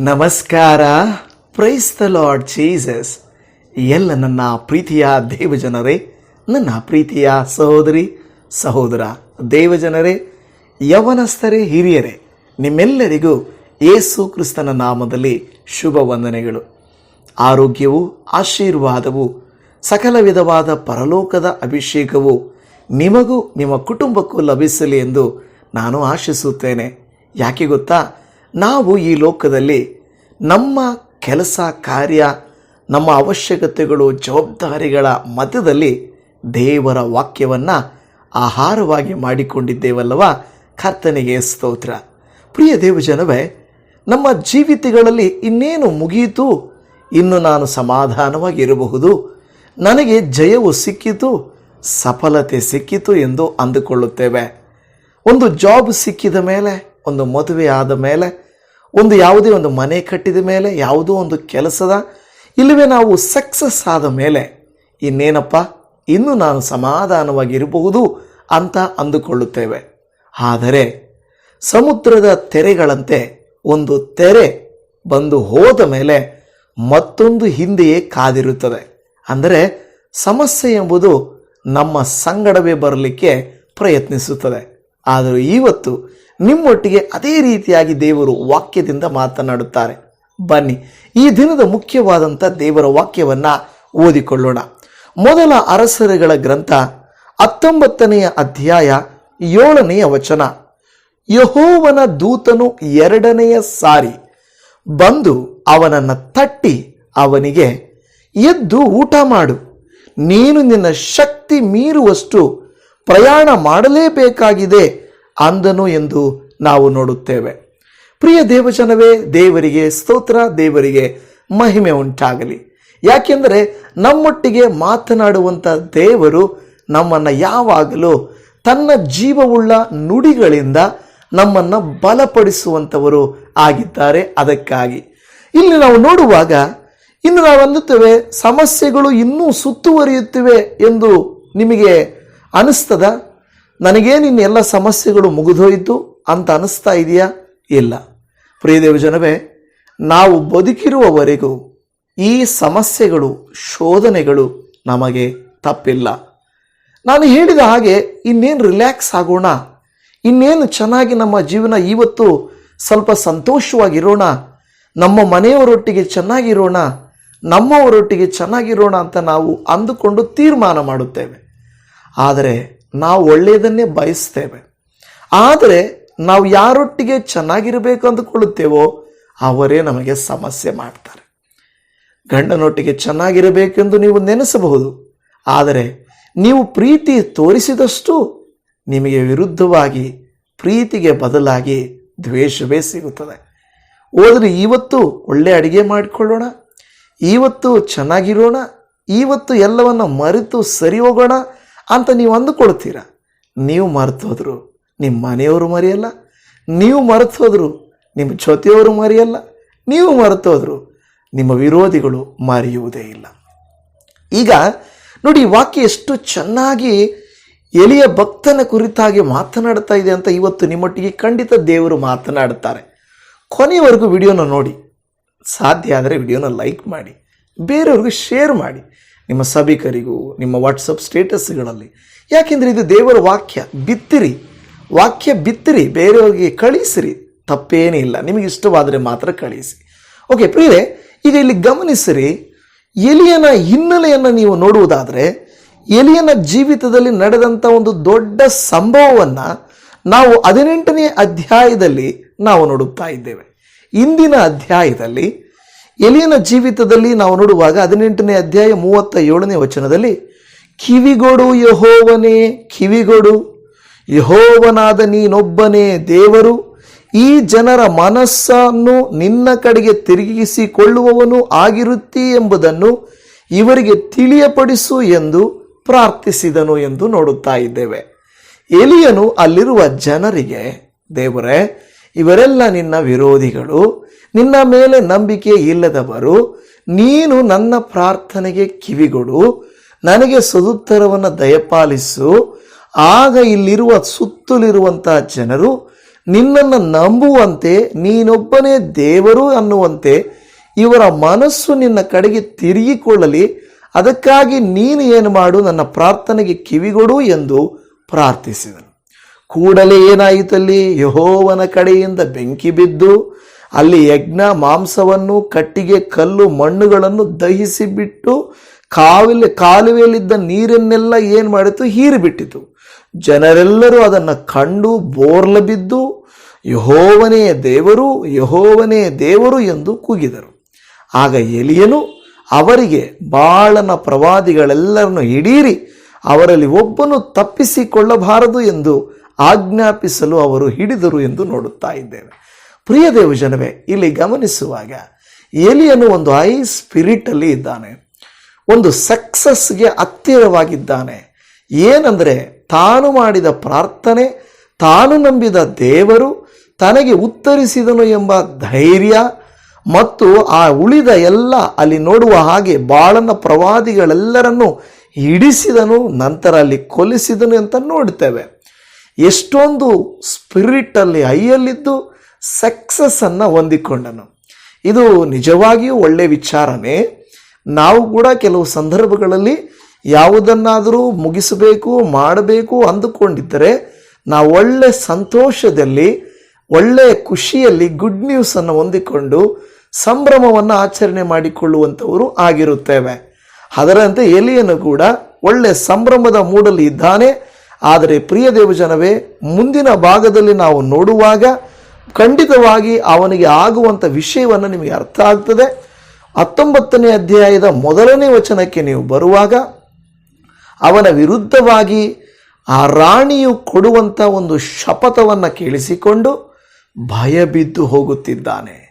ನಮಸ್ಕಾರ. Praise the lord Jesus ಎಲ್ಲ ನನ್ನ ಪ್ರೀತಿಯ ದೇವಜನರೇ, ನನ್ನ ಪ್ರೀತಿಯ ಸಹೋದರಿ, ಸಹೋದರ ದೇವಜನರೇ, ಯವನಸ್ಥರೇ, ಹಿರಿಯರೇ, ನಿಮ್ಮೆಲ್ಲರಿಗೂ ಯೇಸು ಕ್ರಿಸ್ತನ ನಾಮದಲ್ಲಿ ಶುಭ ವಂದನೆಗಳು. ಆರೋಗ್ಯವು, ಆಶೀರ್ವಾದವು, ಸಕಲ ವಿಧವಾದ ಪರಲೋಕದ ಅಭಿಷೇಕವು ನಿಮಗೂ ನಿಮ್ಮ ಕುಟುಂಬಕ್ಕೂ ಲಭಿಸಲಿ ಎಂದು ನಾನು ಆಶಿಸುತ್ತೇನೆ. ಯಾಕೆ ಗೊತ್ತಾ? ನಾವು ಈ ಲೋಕದಲ್ಲಿ ನಮ್ಮ ಕೆಲಸ ಕಾರ್ಯ, ನಮ್ಮ ಅವಶ್ಯಕತೆಗಳು, ಜವಾಬ್ದಾರಿಗಳ ಮಧ್ಯದಲ್ಲಿ ದೇವರ ವಾಕ್ಯವನ್ನು ಆಹಾರವಾಗಿ ಮಾಡಿಕೊಂಡಿದ್ದೇವಲ್ಲವ? ಕರ್ತನಿಗೆ ಸ್ತೋತ್ರ. ಪ್ರಿಯ ದೇವಜನವೇ, ನಮ್ಮ ಜೀವಿತಗಳಲ್ಲಿ ಇನ್ನೇನು ಮುಗಿಯಿತು? ಇನ್ನು ನಾನು ಸಮಾಧಾನವಾಗಿರಬಹುದು? ನನಗೆ ಜಯವು ಸಿಕ್ಕಿತು, ಸಫಲತೆ ಸಿಕ್ಕಿತು ಎಂದು ಅಂದುಕೊಳ್ಳುತ್ತೇವೆ. ಒಂದು ಜಾಬ್ ಸಿಕ್ಕಿದ ಮೇಲೆ ಒಂದು ಮದುವೆ ಆದ ಮೇಲೆ, ಒಂದು ಯಾವುದೇ ಒಂದು ಮನೆ ಕಟ್ಟಿದ ಮೇಲೆ, ಯಾವುದೋ ಒಂದು ಕೆಲಸದ, ಇಲ್ಲವೇ ನಾವು ಸಕ್ಸಸ್ ಆದ ಮೇಲೆ ಇನ್ನೇನಪ್ಪ? ಇನ್ನು ನಾನು ಸಮಾಧಾನವಾಗಿರಬಹುದು ಅಂತ ಅಂದುಕೊಳ್ಳುತ್ತೇವೆ. ಆದರೆ ಸಮುದ್ರದ ತೆರೆಗಳಂತೆ ಒಂದು ತೆರೆ ಬಂದು ಹೋದ ಮೇಲೆ ಮತ್ತೊಂದು ಹಿಂದೆಯೇ ಕಾದಿರುತ್ತದೆ. ಅಂದರೆ ಸಮಸ್ಯೆ ಎಂಬುದು ನಮ್ಮ ಸಂಗಡವೇ ಬರಲಿಕ್ಕೆ ಪ್ರಯತ್ನಿಸುತ್ತದೆ. ಆದರೆ ಇವತ್ತು ನಿಮ್ಮೊಟ್ಟಿಗೆ ಅದೇ ರೀತಿಯಾಗಿ ದೇವರು ವಾಕ್ಯದಿಂದ ಮಾತನಾಡುತ್ತಾರೆ. ಬನ್ನಿ, ಈ ದಿನದ ಮುಖ್ಯವಾದಂಥ ದೇವರ ವಾಕ್ಯವನ್ನು ಓದಿಕೊಳ್ಳೋಣ. ಮೊದಲ ಅರಸರುಗಳ ಗ್ರಂಥ ಹತ್ತೊಂಬತ್ತನೆಯ ಅಧ್ಯಾಯ ಏಳನೆಯ ವಚನ. ಯಹೋವನ ದೂತನು ಎರಡನೆಯ ಸಾರಿ ಬಂದು ಅವನನ್ನು ತಟ್ಟಿ ಅವನಿಗೆ ಎದ್ದು ಊಟ ಮಾಡು. ನೀನು ನಿನ್ನ ಶಕ್ತಿ ಮೀರುವಷ್ಟು ಪ್ರಯಾಣ ಮಾಡಲೇಬೇಕಾಗಿದೆ ಅಂದನು ಎಂದು ನಾವು ನೋಡುತ್ತೇವೆ. ಪ್ರಿಯ ದೇವಜನವೇ, ದೇವರಿಗೆ ಸ್ತೋತ್ರ, ದೇವರಿಗೆ ಮಹಿಮೆ ಉಂಟಾಗಲಿ. ಯಾಕೆಂದರೆ ನಮ್ಮೊಟ್ಟಿಗೆ ಮಾತನಾಡುವಂಥ ದೇವರು ನಮ್ಮನ್ನು ಯಾವಾಗಲೂ ತನ್ನ ಜೀವವುಳ್ಳ ನುಡಿಗಳಿಂದ ನಮ್ಮನ್ನು ಬಲಪಡಿಸುವಂಥವರು ಆಗಿದ್ದಾರೆ ಅದಕ್ಕಾಗಿ. ಇಲ್ಲಿ ನಾವು ನೋಡುವಾಗ, ಇನ್ನು ನಾವು ಅಂದುತ್ತೇವೆ, ಸಮಸ್ಯೆಗಳು ಇನ್ನೂ ಸುತ್ತುವರಿಯುತ್ತಿವೆ ಎಂದು ನಿಮಗೆ ಅನಿಸ್ತದ? ನನಗೇನು ಇನ್ನೆಲ್ಲ ಸಮಸ್ಯೆಗಳು ಮುಗಿದೋಯಿತು ಅಂತ ಅನಿಸ್ತಾ ಇದೆಯಾ? ಇಲ್ಲ. ಪ್ರಿಯದೇವ ಜನವೇ ನಾವು ಬದುಕಿರುವವರೆಗೂ ಈ ಸಮಸ್ಯೆಗಳು, ಶೋಧನೆಗಳು ನಮಗೆ ತಪ್ಪಿಲ್ಲ. ನಾನು ಹೇಳಿದ ಹಾಗೆ ಇನ್ನೇನು ರಿಲ್ಯಾಕ್ಸ್ ಆಗೋಣ, ಇನ್ನೇನು ಚೆನ್ನಾಗಿ ನಮ್ಮ ಜೀವನ ಇವತ್ತು ಸ್ವಲ್ಪ ಸಂತೋಷವಾಗಿರೋಣ, ನಮ್ಮ ಮನೆಯವರೊಟ್ಟಿಗೆ ಚೆನ್ನಾಗಿರೋಣ, ನಮ್ಮವರೊಟ್ಟಿಗೆ ಚೆನ್ನಾಗಿರೋಣ ಅಂತ ನಾವು ಅಂದುಕೊಂಡು ತೀರ್ಮಾನ ಮಾಡುತ್ತೇವೆ. ಆದರೆ ನಾವು ಒಳ್ಳೆಯದನ್ನೇ ಬಯಸ್ತೇವೆ. ಆದರೆ ನಾವು ಯಾರೊಟ್ಟಿಗೆ ಚೆನ್ನಾಗಿರಬೇಕು ಅಂದುಕೊಳ್ಳುತ್ತೇವೋ ಅವರೇ ನಮಗೆ ಸಮಸ್ಯೆ ಮಾಡ್ತಾರೆ. ಗಂಡನೊಟ್ಟಿಗೆ ಚೆನ್ನಾಗಿರಬೇಕೆಂದು ನೀವು ನೆನೆಸಬಹುದು. ಆದರೆ ನೀವು ಪ್ರೀತಿ ತೋರಿಸಿದಷ್ಟು ನಿಮಗೆ ವಿರುದ್ಧವಾಗಿ ಪ್ರೀತಿಗೆ ಬದಲಾಗಿ ದ್ವೇಷವೇ ಸಿಗುತ್ತದೆ. ಹೋದರೆ ಇವತ್ತು ಒಳ್ಳೆ ಅಡಿಗೆ ಮಾಡಿಕೊಳ್ಳೋಣ ಇವತ್ತು ಚೆನ್ನಾಗಿರೋಣ ಇವತ್ತು ಎಲ್ಲವನ್ನು ಮರೆತು ಸರಿ ಹೋಗೋಣ ಅಂತ ನೀವು ಅಂದುಕೊಳ್ತೀರಾ? ನೀವು ಮರೆತು ನಿಮ್ಮ ಮನೆಯವರು ಮರೆಯಲ್ಲ. ನೀವು ಮರೆತು ನಿಮ್ಮ ಜೊತೆಯವರು ಮರೆಯಲ್ಲ. ನೀವು ಮರೆತು ಹೋದ್ರು, ನಿಮ್ಮ ವಿರೋಧಿಗಳು ಮರೆಯುವುದೇ ಇಲ್ಲ. ಈಗ ನೋಡಿ ವಾಕ್ಯ ಎಷ್ಟು ಚೆನ್ನಾಗಿ ಎಲಿಯ ಭಕ್ತನ ಕುರಿತಾಗಿ ಮಾತನಾಡ್ತಾ ಇದೆ ಅಂತ ಇವತ್ತು ನಿಮ್ಮೊಟ್ಟಿಗೆ ಖಂಡಿತ ದೇವರು ಮಾತನಾಡುತ್ತಾರೆ ಕೊನೆಯವರೆಗೂ ವಿಡಿಯೋನ ನೋಡಿ. ಸಾಧ್ಯ ಆದರೆ ವಿಡಿಯೋನ ಲೈಕ್ ಮಾಡಿ, ಬೇರೆಯವ್ರಿಗೂ ಶೇರ್ ಮಾಡಿ. ನಿಮ್ಮ ಸಭಿಕರಿಗೂ, ನಿಮ್ಮ ವಾಟ್ಸಪ್ ಸ್ಟೇಟಸ್ಗಳಲ್ಲಿ. ಯಾಕೆಂದರೆ ಇದು ದೇವರ ವಾಕ್ಯ. ಬಿತ್ತಿರಿ. ವಾಕ್ಯ ಬಿತ್ತಿರಿ, ಬೇರೆಯವ್ರಿಗೆ ಕಳಿಸಿರಿ. ತಪ್ಪೇನೇ ಇಲ್ಲ. ನಿಮಗೆ ಇಷ್ಟವಾದರೆ ಮಾತ್ರ ಕಳಿಸಿ. ಓಕೆ ಪ್ರಿಯರೇ, ಈಗ ಇಲ್ಲಿ ಗಮನಿಸಿರಿ. ಎಲಿಯನ ಹಿನ್ನೆಲೆಯನ್ನು ನೀವು ನೋಡುವುದಾದರೆ, ಎಲಿಯನ ಜೀವಿತದಲ್ಲಿ ನಡೆದಂಥ ಒಂದು ದೊಡ್ಡ ಸಂಭವವನ್ನು ನಾವು ಹದಿನೆಂಟನೇ ಅಧ್ಯಾಯದಲ್ಲಿ ನಾವು ನೋಡುತ್ತಾ ಇದ್ದೇವೆ. ಇಂದಿನ ಅಧ್ಯಾಯದಲ್ಲಿ ಎಲಿಯನ ಜೀವಿತದಲ್ಲಿ ನಾವು ನೋಡುವಾಗ ಹದಿನೆಂಟನೇ ಅಧ್ಯಾಯ ಮೂವತ್ತ ಏಳನೇ ವಚನದಲ್ಲಿ, ಕಿವಿಗೊಡು ಯಹೋವನೇ, ಕಿವಿಗೊಡು, ಯಹೋವನಾದ ನೀನೊಬ್ಬನೇ ದೇವರು, ಈ ಜನರ ಮನಸ್ಸನ್ನು ನಿನ್ನ ಕಡೆಗೆ ತಿರುಗಿಸಿಕೊಳ್ಳುವವನು ಆಗಿರುತ್ತಿ ಎಂಬುದನ್ನು ಇವರಿಗೆ ತಿಳಿಯಪಡಿಸು ಎಂದು ಪ್ರಾರ್ಥಿಸಿದನು ಎಂದು ನೋಡುತ್ತಾ ಇದ್ದೇವೆ. ಎಲಿಯನು ಅಲ್ಲಿರುವ ಜನರಿಗೆ, ದೇವರೇ, ಇವರೆಲ್ಲ ನಿನ್ನ ವಿರೋಧಿಗಳು ನಿನ್ನ ಮೇಲೆ ನಂಬಿಕೆ ಇಲ್ಲದವರು, ನೀನು ನನ್ನ ಪ್ರಾರ್ಥನೆಗೆ ಕಿವಿಗೊಡು, ನನಗೆ ಸದುತ್ತರವನ್ನು ದಯಪಾಲಿಸು. ಆಗ ಇಲ್ಲಿರುವ ಸುತ್ತಲಿರುವಂತಹ ಜನರು ನಿನ್ನನ್ನು ನಂಬುವಂತೆ, ನೀನೊಬ್ಬನೇ ದೇವರು ಅನ್ನುವಂತೆ ಇವರ ಮನಸ್ಸು ನಿನ್ನ ಕಡೆಗೆ ತಿರುಗಿಕೊಳ್ಳಲಿ. ಅದಕ್ಕಾಗಿ ನೀನು ಏನು ಮಾಡು, ನನ್ನ ಪ್ರಾರ್ಥನೆಗೆ ಕಿವಿಗೊಡು ಎಂದು ಪ್ರಾರ್ಥಿಸಿದನು. ಕೂಡಲೇ ಏನಾಯಿತಲ್ಲಿ? ಯಹೋವನ ಕಡೆಯಿಂದ ಬೆಂಕಿ ಬಿದ್ದು ಅಲ್ಲಿ ಯಜ್ಞ ಮಾಂಸವನ್ನು, ಕಟ್ಟಿಗೆ, ಕಲ್ಲು, ಮಣ್ಣುಗಳನ್ನು ದಹಿಸಿ ಬಿಟ್ಟು ಕಾವಿಲೆ, ಕಾಲುವೆಯಲ್ಲಿದ್ದ ನೀರನ್ನೆಲ್ಲ ಏನು ಮಾಡಿತು? ಹೀರಿಬಿಟ್ಟಿತು. ಜನರೆಲ್ಲರೂ ಅದನ್ನು ಕಂಡು ಬೋರ್ಲ ಬಿದ್ದು, ಯಹೋವನೇ ದೇವರು ಯಹೋವನೇ ದೇವರು ಎಂದು ಕೂಗಿದರು. ಆಗ ಎಲಿಯನು ಅವರಿಗೆ, ಬಾಳನ ಪ್ರವಾದಿಗಳೆಲ್ಲರನ್ನು ಹಿಡೀರಿ, ಅವರಲ್ಲಿ ಒಬ್ಬನು ತಪ್ಪಿಸಿಕೊಳ್ಳಬಾರದು ಎಂದು ಆಜ್ಞಾಪಿಸಲು ಅವರು ಹಿಡಿದರು ಎಂದು ನೋಡುತ್ತಾ ಇದ್ದೇವೆ. ಪ್ರಿಯ ದೇವಜನವೇ ಇಲ್ಲಿ ಗಮನಿಸುವಾಗ ಎಲಿಯನು ಒಂದು ಹೈ ಸ್ಪಿರಿಟಲ್ಲಿ ಇದ್ದಾನೆ. ಒಂದು ಸಕ್ಸಸ್ಗೆ ಹತ್ತಿರವಾಗಿದ್ದಾನೆ. ಏನಂದರೆ, ತಾನು ಮಾಡಿದ ಪ್ರಾರ್ಥನೆ, ತಾನು ನಂಬಿದ ದೇವರು ತನಗೆ ಉತ್ತರಿಸಿದನು ಎಂಬ ಧೈರ್ಯ ಮತ್ತು ಆ ಉಳಿದ ಎಲ್ಲ ಅಲ್ಲಿ ನೋಡುವ ಹಾಗೆ ಬಾಳನ ಪ್ರವಾದಿಗಳೆಲ್ಲರನ್ನು ಹಿಡಿಸಿದನು, ನಂತರ ಅಲ್ಲಿ ಕೊಲಿಸಿದನು ಅಂತ ನೋಡ್ತೇವೆ. ಎಷ್ಟೊಂದು ಸ್ಪಿರಿಟಲ್ಲಿ ಹೈಯಲ್ಲಿದ್ದು ಸಕ್ಸಸ್ಸನ್ನು ಹೊಂದಿಕೊಂಡನು. ಇದು ನಿಜವಾಗಿಯೂ ಒಳ್ಳೆಯ ವಿಚಾರನೇ. ನಾವು ಕೂಡ ಕೆಲವು ಸಂದರ್ಭಗಳಲ್ಲಿ ಯಾವುದನ್ನಾದರೂ ಮುಗಿಸಬೇಕು, ಮಾಡಬೇಕು ಅಂದುಕೊಂಡಿದ್ದರೆ ನಾವು ಒಳ್ಳೆ ಸಂತೋಷದಲ್ಲಿ, ಒಳ್ಳೆ ಖುಷಿಯಲ್ಲಿ ಗುಡ್ ನ್ಯೂಸನ್ನು ಹೊಂದಿಕೊಂಡು ಸಂಭ್ರಮವನ್ನು ಆಚರಣೆ ಮಾಡಿಕೊಳ್ಳುವಂಥವರು ಆಗಿರುತ್ತೇವೆ. ಅದರಂತೆ ಎಲಿಯನು ಕೂಡ ಒಳ್ಳೆ ಸಂಭ್ರಮದ ಮೂಡಲ್ಲಿ ಇದ್ದಾನೆ. ಆದರೆ ಪ್ರಿಯ ದೇವಜನವೇ, ಮುಂದಿನ ಭಾಗದಲ್ಲಿ ನಾವು ನೋಡುವಾಗ ಖಂಡಿತವಾಗಿ ಅವನಿಗೆ ಆಗುವಂಥ ವಿಷಯವನ್ನು ನಿಮಗೆ ಅರ್ಥ ಆಗ್ತದೆ. ಹತ್ತೊಂಬತ್ತನೇ ಅಧ್ಯಾಯದ ಮೊದಲನೇ ವಚನಕ್ಕೆ ನೀವು ಬರುವಾಗ ಅವನ ವಿರುದ್ಧವಾಗಿ ಆ ರಾಣಿಯು ಕೊಡುವಂಥ ಒಂದು ಶಪಥವನ್ನು ಕೇಳಿಸಿಕೊಂಡು ಭಯ ಬಿದ್ದು ಹೋಗುತ್ತಿದ್ದಾನೆ.